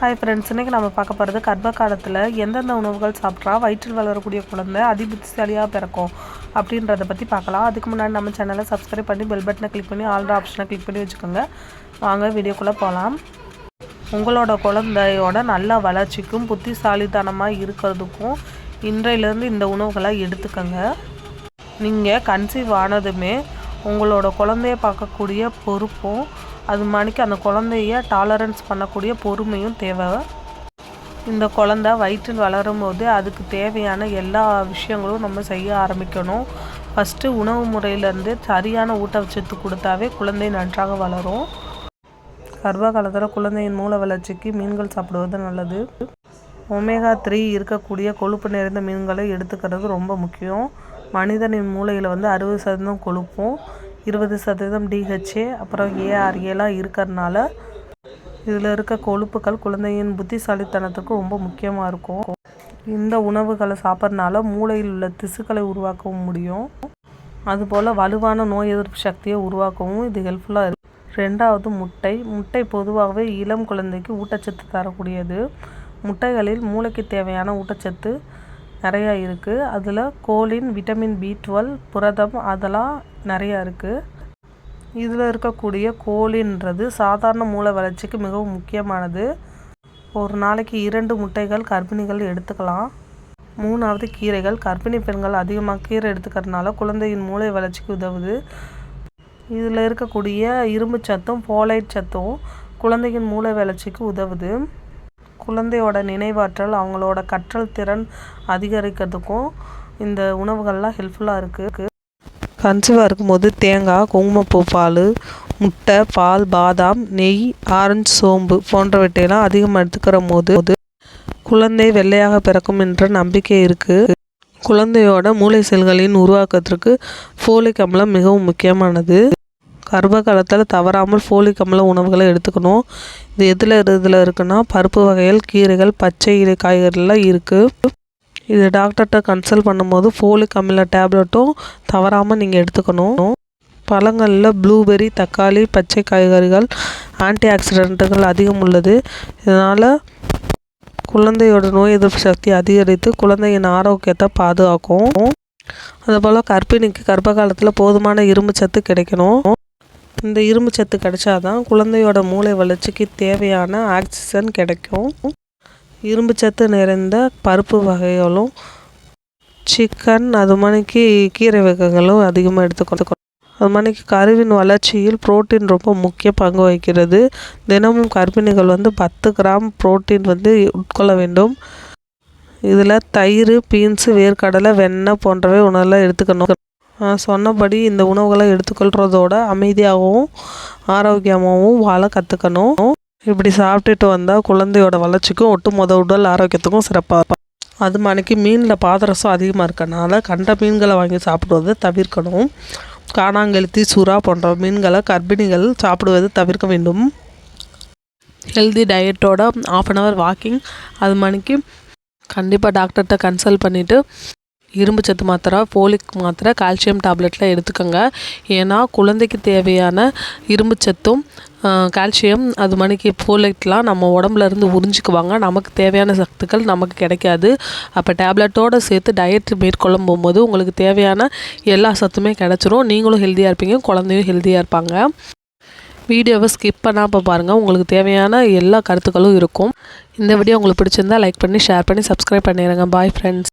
Hi friends இன்றைக்கி நம்ம பார்க்க போகிறது கர்ப்ப காலத்தில் எந்தெந்த உணவுகள் சாப்பிட்றா வயிற்றில் வளரக்கூடிய குழந்தை அதிபுத்திசாலியாக பிறக்கும் அப்படின்றத பற்றி பார்க்கலாம். அதுக்கு முன்னாடி நம்ம சேனலை சப்ஸ்கிரைப் பண்ணி பெல் பட்டனை கிளிக் பண்ணி ஆல்ரா ஆப்ஷனை கிளிக் பண்ணி வச்சுக்கோங்க. வாங்க வீடியோக்குள்ளே போகலாம் உங்களோட குழந்தையோட நல்ல வளர்ச்சிக்கும் புத்திசாலித்தனமாக இருக்கிறதுக்கும் இன்றையிலேருந்து இந்த உணவுகளை எடுத்துக்கோங்க. நீங்கள் கன்சீவ் ஆனதுமே உங்களோட குழந்தைய பார்க்கக்கூடிய பொறுப்பும் அது மாதிரிக்கு அந்த குழந்தைய டாலரன்ஸ் பண்ணக்கூடிய பொறுமையும் தேவை. இந்த குழந்த வயிற்றில் வளரும் போது அதுக்கு தேவையான எல்லா விஷயங்களும் நம்ம செய்ய ஆரம்பிக்கணும். ஃபஸ்ட்டு உணவு முறையிலேருந்து சரியான ஊட்டச்சத்து கொடுத்தாவே குழந்தை நன்றாக வளரும். கர்ப்ப காலத்தில் குழந்தையின் மூல வளர்ச்சிக்கு மீன்கள் சாப்பிடுவது நல்லது. ஒமேகா த்ரீ இருக்கக்கூடிய கொழுப்பு நிறைந்த மீன்களை எடுத்துக்கிறது ரொம்ப முக்கியம். மனிதனின் மூளையில் வந்து அறுபது சதவீதம் கொழுப்பும் இருபது சதவீதம் டிஹெச்ஏ அப்புறம் ஏஆர்ஏலாம் இருக்கிறதுனால இதில் இருக்க கொழுப்புகள் குழந்தையின் புத்திசாலித்தனத்துக்கு ரொம்ப முக்கியமாக இருக்கும். இந்த உணவுகளை சாப்பிட்றதுனால மூளையில் உள்ள திசுக்களை உருவாக்கவும் முடியும். அதுபோல் வலுவான நோய் எதிர்ப்பு சக்தியை உருவாக்கவும் இது ஹெல்ப்ஃபுல்லாக இருக்கும் ரெண்டாவது முட்டை. முட்டை பொதுவாகவே இளம் குழந்தைக்கு ஊட்டச்சத்து தரக்கூடியது. முட்டைகளில் மூளைக்கு தேவையான ஊட்டச்சத்து நிறையா இருக்குது அதில் கோலின் விட்டமின் பி டுவெல் புரதம் அதெல்லாம் நிறையா இருக்குது இதில் இருக்கக்கூடிய கோலின்றது சாதாரண மூளை வளர்ச்சிக்கு மிகவும் முக்கியமானது. ஒரு நாளைக்கு இரண்டு முட்டைகள் கர்ப்பிணிகள் எடுத்துக்கலாம். மூணாவது கீரைகள் கர்ப்பிணி பெண்கள் அதிகமாக கீரை எடுத்துக்கிறதுனால குழந்தையின் மூளை வளர்ச்சிக்கு உதவுது. இதில் இருக்கக்கூடிய இரும்பு சத்தும் போலைட் சத்தும் குழந்தையின் மூளை வளர்ச்சிக்கு உதவுது. குழந்தையோட நினைவாற்றல் அவங்களோட கற்றல் திறன் அதிகரிக்கிறதுக்கும் இந்த உணவுகள்லாம் ஹெல்ப்ஃபுல்லாக இருக்குது கன்சீவாக இருக்கும்போது தேங்காய் குங்குமப்பூ பால் முட்டை பால் பாதாம் நெய் ஆரஞ்சு சோம்பு போன்றவற்றையெல்லாம் அதிகமாக எடுத்துக்கிற போது குழந்தை வெள்ளையாக பிறக்கும் என்ற நம்பிக்கை இருக்குது குழந்தையோட மூளை செல்களின் உருவாக்கத்திற்கு ஃபோலிக் அமிலம் மிகவும் முக்கியமானது. கர்ப்ப காலத்தில் தவறாமல் ஃபோலிக் அமில உணவுகளை எடுத்துக்கணும். இது எதில் இதில் இருக்குன்னா பருப்பு வகைகள் கீரைகள் பச்சை இலை காய்கறிலாம் இருக்குது இது டாக்டர்கிட்ட கன்சல்ட் பண்ணும்போது ஃபோலிக் அமில டேப்லெட்டும் தவறாமல் நீங்கள் எடுத்துக்கணும். பழங்களில் ப்ளூபெரி தக்காளி பச்சை காய்கறிகள் ஆன்டி ஆக்சிடென்ட்டுகள் அதிகம் உள்ளது. இதனால் குழந்தையோட நோய் எதிர்ப்பு சக்தி அதிகரித்து குழந்தையின் ஆரோக்கியத்தை பாதுகாக்கும். அதுபோல் கர்ப்பிணிக்கு கர்ப்ப காலத்தில் போதுமான இரும்பு சத்து கிடைக்கணும். இந்த இரும்பு சத்து கிடைச்சாதான் குழந்தையோட மூளை வளர்ச்சிக்கு தேவையான ஆக்சிஜன் கிடைக்கும். இரும்பு சத்து நிறைந்த பருப்பு வகைகளும் சிக்கன் அது மாதிரிக்கு கீரை வகைகளும் அதிகமாக எடுத்துக்கணும் அது மாதிரிக்கு கருவின் வளர்ச்சியில் புரோட்டீன் ரொம்ப முக்கிய பங்கு வகிக்கிறது. தினமும் கர்ப்பிணிகள் வந்து பத்து கிராம் புரோட்டீன் வந்து உட்கொள்ள வேண்டும். இதில் தயிர் பீன்ஸு வேர்க்கடலை வெண்ணெய் போன்றவை உணவெல்லாம் எடுத்துக்கணும். சொன்னபடி இந்த உணவுகளை எடுத்துக்கொள்கிறதோட அமைதியாகவும் ஆரோக்கியமாகவும் வாழ கற்றுக்கணும் இப்படி சாப்பிட்டுட்டு வந்தால் குழந்தையோட வளர்ச்சிக்கும் ஒட்டுமொத உடல் ஆரோக்கியத்துக்கும் சிறப்பாக இருக்கும். அது மணிக்கு மீனில் பாதரசம் அதிகமாக இருக்கனால கண்ட மீன்களை வாங்கி சாப்பிடுவதை தவிர்க்கணும். காணாங்கெழுத்தி சுறா போன்ற மீன்களை கர்ப்பிணிகள் சாப்பிடுவதை தவிர்க்க வேண்டும். ஹெல்தி டயட்டோட ஆஃப் அன் ஹவர் வாக்கிங் அது மணிக்கு கண்டிப்பாக டாக்டர்கிட்ட கன்சல்ட் பண்ணிவிட்டு இரும்பு சத்து மாத்திரை போலிக் மாத்திரை கால்சியம் டேப்லெட்லாம் எடுத்துக்கோங்க. ஏன்னா குழந்தைக்கு தேவையான இரும்பு சத்தும் கால்சியம் அது மணிக்கு ஃபோலைட்லாம் நம்ம உடம்புல இருந்து உறிஞ்சிக்குவாங்க. நமக்கு தேவையான சத்துக்கள் நமக்கு கிடைக்காது. அப்போ டேப்லெட்டோடு சேர்த்து டயட் மேற்கொள்ளும் போகும்போது உங்களுக்கு தேவையான எல்லா சத்துமே கிடச்சிரும். நீங்களும் ஹெல்த்தியாக இருப்பீங்க குழந்தையும் ஹெல்த்தியாக இருப்பாங்க. வீடியோவை ஸ்கிப் பண்ணாமல் பாருங்கள் உங்களுக்கு தேவையான எல்லா கருத்துக்களும் இருக்கும். இந்த வீடியோ உங்களுக்கு பிடிச்சிருந்தால் லைக் பண்ணி ஷேர் பண்ணி சப்ஸ்கிரைப் பண்ணிடுங்க பாய் ஃப்ரெண்ட்ஸ்